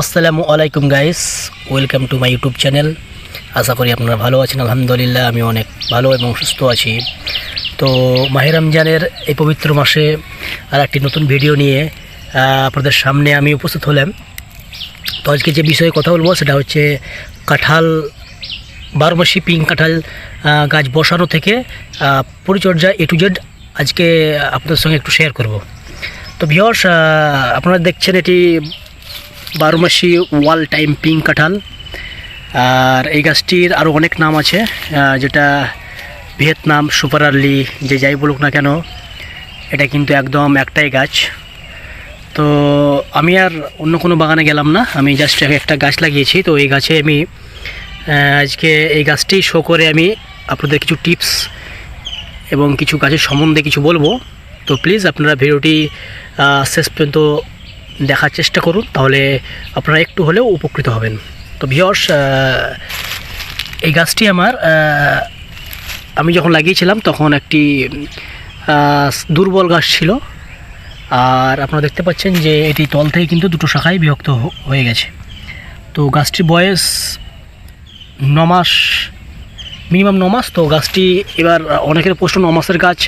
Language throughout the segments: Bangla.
আসসালামু আলাইকুম guys, welcome to my YouTube channel. আশা করি আপনারা ভালো আছেন, আলহামদুলিল্লাহ, আমি অনেক ভালো এবং সুস্থ আছি। তো মাহে রমজানের এই পবিত্র মাসে আর একটি নতুন ভিডিও নিয়ে আপনাদের সামনে আমি উপস্থিত হলাম। তো আজকে যে বিষয়ে কথা বলব, সেটা হচ্ছে কাঁঠাল, বারোমাসি পিঙ্ক কাঁঠাল গাছ বসানো থেকে পরিচর্যা এ টু জেড আজকে আপনাদের সঙ্গে একটু শেয়ার করব। তো ভিওর্স আপনারা দেখছেন এটি বারোমাসি ওয়াল টাইম পিঙ্ক কাঁঠাল। আর এই গাছটির আরও অনেক নাম আছে যেটা ভিয়েতনাম, সুপার আর্লি, যে যাই বলুক না কেন, এটা কিন্তু একদম একটাই গাছ। তো আমি আর অন্য কোনো বাগানে গেলাম না, আমি জাস্ট একটা গাছ লাগিয়েছি, তো এই গাছে আমি আজকে এই গাছটি শো করে আমি আপনাদের কিছু টিপস এবং কিছু গাছের সম্বন্ধে কিছু বলব। তো প্লিজ আপনারা ভিডিওটি শেষ পর্যন্ত দেখার চেষ্টা করুন, তাহলে আপনারা একটু হলেও উপকৃত হবেন। তো ভিওর্স এই গাছটি আমার আমি যখন লাগিয়েছিলাম তখন একটি দুর্বল গাছ ছিল। আর আপনারা দেখতে পাচ্ছেন যে এটি তল থেকে কিন্তু দুটো শাখায় বিভক্ত হয়ে গেছে। তো গাছটির বয়স ন মাস মিনিমাম ন মাস। তো গাছটি এবার অনেকের প্রশ্ন, ন মাসের গাছ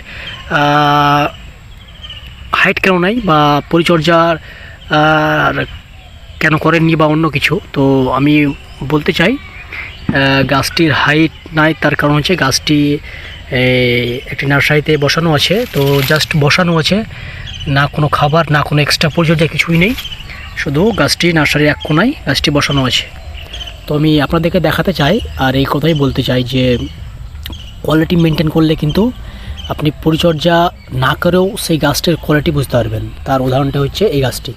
হাইট কেন নাই বা পরিচর্যার আর কেন করেননি বা অন্য কিছু? তো আমি বলতে চাই গাছটির হাইট নাই, তার কারণ হচ্ছে গাছটি একটি নার্সারিতে বসানো আছে। তো জাস্ট বসানো আছে, না কোনো খাবার, না কোনো এক্সট্রা পরিচর্যা কিছুই নেই। শুধু গাছটি নার্সারির এক কোনায় গাছটি বসানো আছে। তো আমি আপনাদেরকে দেখাতে চাই, আর এই কথাই বলতে চাই যে কোয়ালিটি মেনটেন করলে কিন্তু আপনি পরিচর্যা না করেও সেই গাছটির কোয়ালিটি বুঝতে পারবেন। তার উদাহরণটা হচ্ছে এই গাছটি।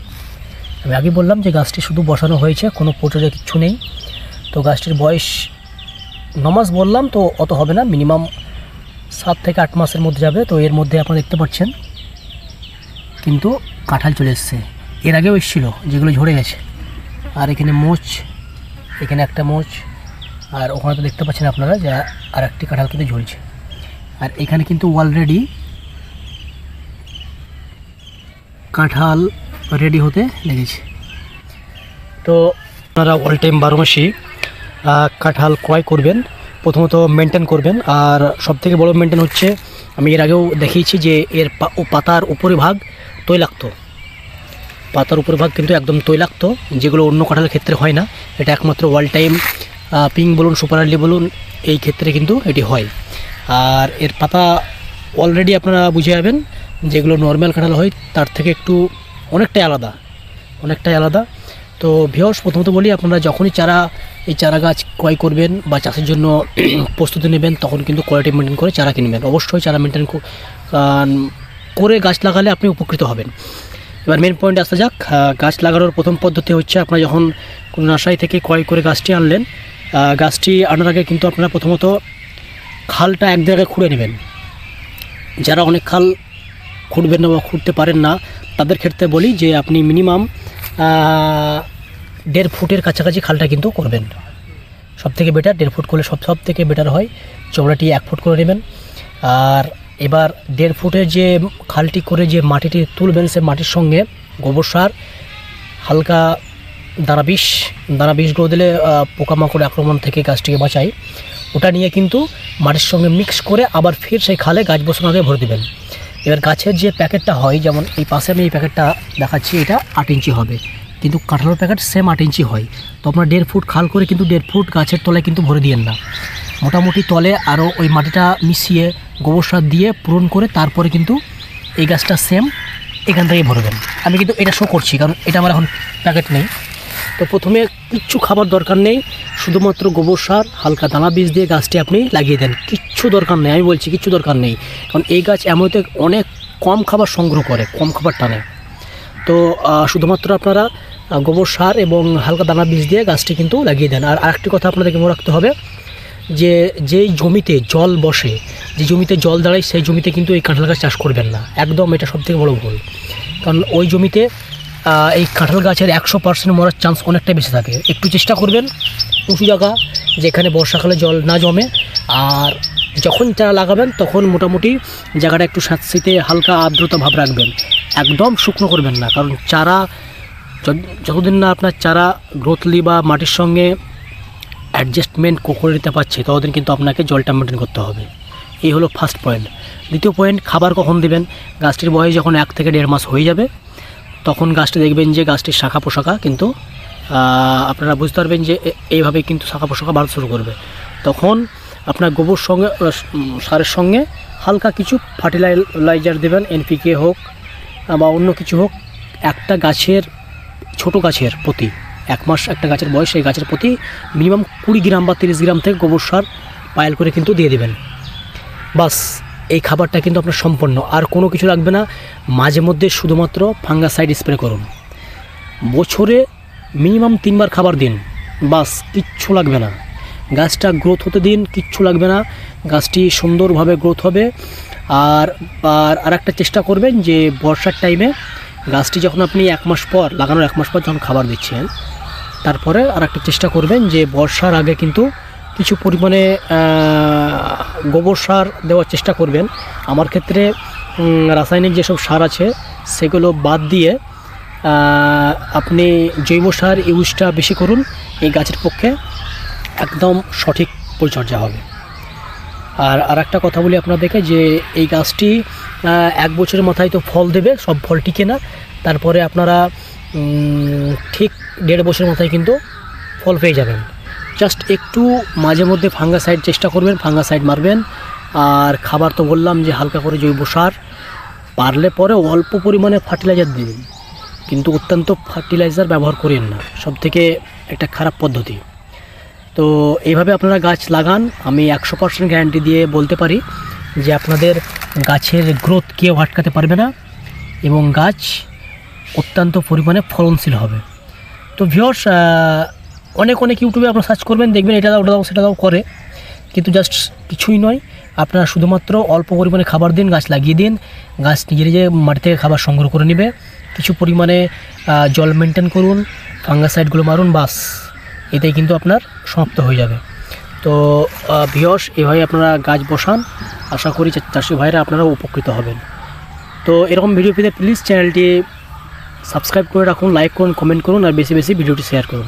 আমি আগে বললাম যে গাছটি শুধু বসানো হয়েছে, কোনো পরিচর্যা কিচ্ছু নেই। তো গাছটির বয়স ন মাস বললাম, তো অত হবে না, মিনিমাম সাত থেকে আট মাসের মধ্যে যাবে। তো এর মধ্যে আপনারা দেখতে পাচ্ছেন, কিন্তু কাঁঠাল চলে এসছে। এর আগেও এসেছিল, যেগুলো ঝরে গেছে। আর এখানে মোচ, এখানে একটা মোচ, আর ওখানে তো দেখতে পাচ্ছেন আপনারা যে আর একটি কাঁঠাল কিন্তু ঝুলছে। আর এখানে কিন্তু অলরেডি কাঁঠাল রেডি হতে লেগেছে। তো আপনারা অল টাইম বারো মাসি কাঁঠাল ক্রয় করবেন, প্রথমত মেনটেন করবেন, আর সবথেকে বড় মেনটেন হচ্ছে, আমি এর আগেও দেখিয়েছি যে এর পা- পাতার উপরে ভাগ তৈলাক্ত। পাতার উপরে ভাগ কিন্তু একদম তৈলাক্ত, যেগুলো অন্য কাঁঠালের ক্ষেত্রে হয় না। এটা একমাত্র ওয়াল টাইম পিঙ্ক বলুন সুপার আর্লি বলুন, এই ক্ষেত্রে কিন্তু এটি হয়। আর এর পাতা অলরেডি আপনারা বুঝে যাবেন, যেগুলো নর্মাল কাঁঠাল হয়, তার থেকে একটু অনেকটাই আলাদা অনেকটাই আলাদা। তো ভিওস প্রথমত বলি, আপনারা যখনই চারা, এই চারা গাছ ক্রয় করবেন বা চাষের জন্য প্রস্তুতি নেবেন, তখন কিন্তু কোয়ালিটি মেনটেন করে চারা কিনবেন। অবশ্যই চারা মেনটেন করে গাছ লাগালে আপনি উপকৃত হবেন। এবার মেন পয়েন্টে আসা যাক গাছ লাগানোর প্রথম পদ্ধতি হচ্ছে আপনারা যখন কোনো নার্সারি থেকে ক্রয় করে গাছটি আনলেন গাছটি আনার আগে কিন্তু আপনারা প্রথমত খালটা এক জায়গায় খুঁড়ে নেবেন। যারা অনেক খাল খুঁড়বেন না বা খুঁড়তে পারেন না, তাদের ক্ষেত্রে বলি যে আপনি মিনিমাম দেড় ফুটের কাছাকাছি খালটা কিন্তু করবেন। সব থেকে বেটার দেড় ফুট করলে সব সব থেকে বেটার হয়, চওড়াটি এক ফুট করে নেবেন। আর এবার দেড় ফুটে যে খালটি করে যে মাটিটি তুলবেন, সে মাটির সঙ্গে গোবর সার, হালকা দানা বিষ, দানা বিষগুলো দিলে পোকামাকড় আক্রমণ থেকে গাছটিকে বাঁচায়। ওটা নিয়ে কিন্তু মাটির সঙ্গে মিক্স করে আবার ফের সেই খালে গাছ বসানোর আগে ভরে দেবেন। এবার গাছের যে প্যাকেটটা হয়, যেমন এই পাশে আমি এই প্যাকেটটা দেখাচ্ছি, এটা আট ইঞ্চি হবে। কিন্তু কাঁঠালের প্যাকেট সেম আট ইঞ্চি হয়। তো আপনার দেড় ফুট খাল করে কিন্তু দেড় ফুট গাছের তলায় কিন্তু ভরে দিয়েন না। মোটামুটি তলে আরও ওই মাটিটা মিশিয়ে গোবর সার দিয়ে পূরণ করে তারপরে কিন্তু এই গাছটা সেম এখান থেকে ভরবেন আমি কিন্তু এটা শো করছি, কারণ এটা আমার এখন প্যাকেট নেই। তো প্রথমে কিচ্ছু খাবার দরকার নেই, শুধুমাত্র গোবর সার, হালকা দানা বীজ দিয়ে গাছটি আপনি লাগিয়ে দেন। কিচ্ছু দরকার নেই, আমি বলছি কিচ্ছু দরকার নেই, কারণ এই গাছ এমনিতে অনেক কম খাবার সংগ্রহ করে, কম খাবার টানে। তো শুধুমাত্র আপনারা গোবর সার এবং হালকা দানা বীজ দিয়ে গাছটি কিন্তু লাগিয়ে দেন। আর আরেকটি কথা আপনাদেরকে মনে রাখতে হবে, যে যেই জমিতে জল বসে, যে জমিতে জল দাঁড়ায়, সেই জমিতে কিন্তু এই কাঁঠাল গাছ চাষ করবেন না। একদম এটা সবথেকে বড় ভুল। কারণ ওই জমিতে এই কাঁঠাল গাছের একশো পার্সেন্ট মরার চান্স অনেকটাই বেশি থাকে। একটু চেষ্টা করবেন, উঁচু জায়গা যেখানে বর্ষাকালে জল না জমে, আর যখন চারা লাগাবেন তখন মোটামুটি জায়গাটা একটু স্যাঁতসিতে হালকা আর্দ্রতা ভাব রাখবেন। একদম শুকনো করবেন না, কারণ চারা যত- যতদিন না আপনার চারা গ্রোথলি বা মাটির সঙ্গে অ্যাডজাস্টমেন্ট করে নিতে পারছে, ততদিন কিন্তু আপনাকে জলটা মেনটেন করতে হবে। এই হলো ফার্স্ট পয়েন্ট দ্বিতীয় পয়েন্ট খাবার কখন দেবেন? গাছটির বয়স যখন এক থেকে দেড় মাস হয়ে যাবে তখন গাছটি দেখবেন যে গাছটির শাখা পোশাকা কিন্তু আপনারা বুঝতে পারবেন যে এইভাবে কিন্তু শাখা পোশাকা বাড়তে শুরু করবে। তখন আপনার গোবর সঙ্গে সারের সঙ্গে হালকা কিছু ফার্টিলাইজার দেবেন, এনপিকে হোক, বা অন্য কিছু হোক, একটা গাছের, ছোট গাছের প্রতি, এক মাস একটা গাছের বয়স, সেই গাছের প্রতি মিনিমাম কুড়ি গ্রাম বা তিরিশ গ্রাম থেকে গোবর সার পায়েল করে কিন্তু দিয়ে দেবেন। বাস। এই খাবারটা কিন্তু আপনার সম্পন্ন। আর কোনো কিছু লাগবে না। মাঝে মধ্যে শুধুমাত্র ফাঙ্গাসাইড স্প্রে করুন। বছরে মিনিমাম তিনবার খাবার দিন। বাস, কিচ্ছু লাগবে না। গাছটা গ্রোথ হতে দিন, কিচ্ছু লাগবে না। গাছটি সুন্দরভাবে গ্রোথ হবে। আর আর, আরেকটা চেষ্টা করবেন যে বর্ষার টাইমে গাছটি যখন আপনি এক মাস পর, লাগানোর এক মাস পর যখন খাবার দিচ্ছেন, তারপরে আর একটা চেষ্টা করবেন যে বর্ষার আগে কিন্তু কিছু পরিমাণে গোবর সার দেওয়ার চেষ্টা করবেন। আমার ক্ষেত্রে রাসায়নিক যেসব সার আছে, সেগুলো বাদ দিয়ে আপনি জৈব সার ইউজটা বেশি করুন, এই গাছের পক্ষে একদম সঠিক পরিচর্যা হবে। আর আর একটা কথা বলি আপনাদেরকে যে, এই গাছটি এক বছরের মাথায় তো ফল দেবে, সব ফল টিকে না। তারপরে আপনারা ঠিক দেড় বছরের মাথায় কিন্তু ফল পেয়ে যাবেন। জাস্ট একটু মাঝে মধ্যে ফাঙ্গাসাইড চেষ্টা করবেন ফাঙ্গাসাইড মারবেন। আর খাবার তো বললাম যে হালকা করে জৈব সার, পারলে পরে অল্প পরিমাণে ফার্টিলাইজার দেবেন। কিন্তু অত্যন্ত ফার্টিলাইজার ব্যবহার করেন না সব থেকে একটা খারাপ পদ্ধতি। তো এইভাবে আপনারা গাছ লাগান, আমি একশো পার্সেন্ট গ্যারান্টি দিয়ে বলতে পারি যে আপনাদের গাছের গ্রোথ কেউ আটকাতে পারবে না এবং গাছ অত্যন্ত পরিমাণে ফলনশীল হবে। তো ভিওর্স অনেক অনেক ইউটিউবে আপনারা সার্চ করবেন, দেখবেন এটা দাও, ওটা দাও, সেটা দাও করে। কিন্তু জাস্ট কিছুই নয়, আপনারা শুধুমাত্র অল্প পরিমাণে খাবার দিন, গাছ লাগিয়ে দিন, গাছ নিজে নিজে মাটি থেকে খাবার সংগ্রহ করে নেবে। কিছু পরিমাণে জল মেনটেন করুন ফাঙ্গাসাইডগুলো মারুন, বাস। এতেই কিন্তু আপনার সমাপ্ত হয়ে যাবে। তো ভিয়স এভাবে আপনারা গাছ বসান। আশা করি চাষি ভাইরা আপনারা উপকৃত হবেন। তো, এরকম ভিডিও পেতে প্লিজ চ্যানেলটি সাবস্ক্রাইব করে রাখুন লাইক করুন কমেন্ট করুন, আর বেশি বেশি ভিডিওটি শেয়ার করুন।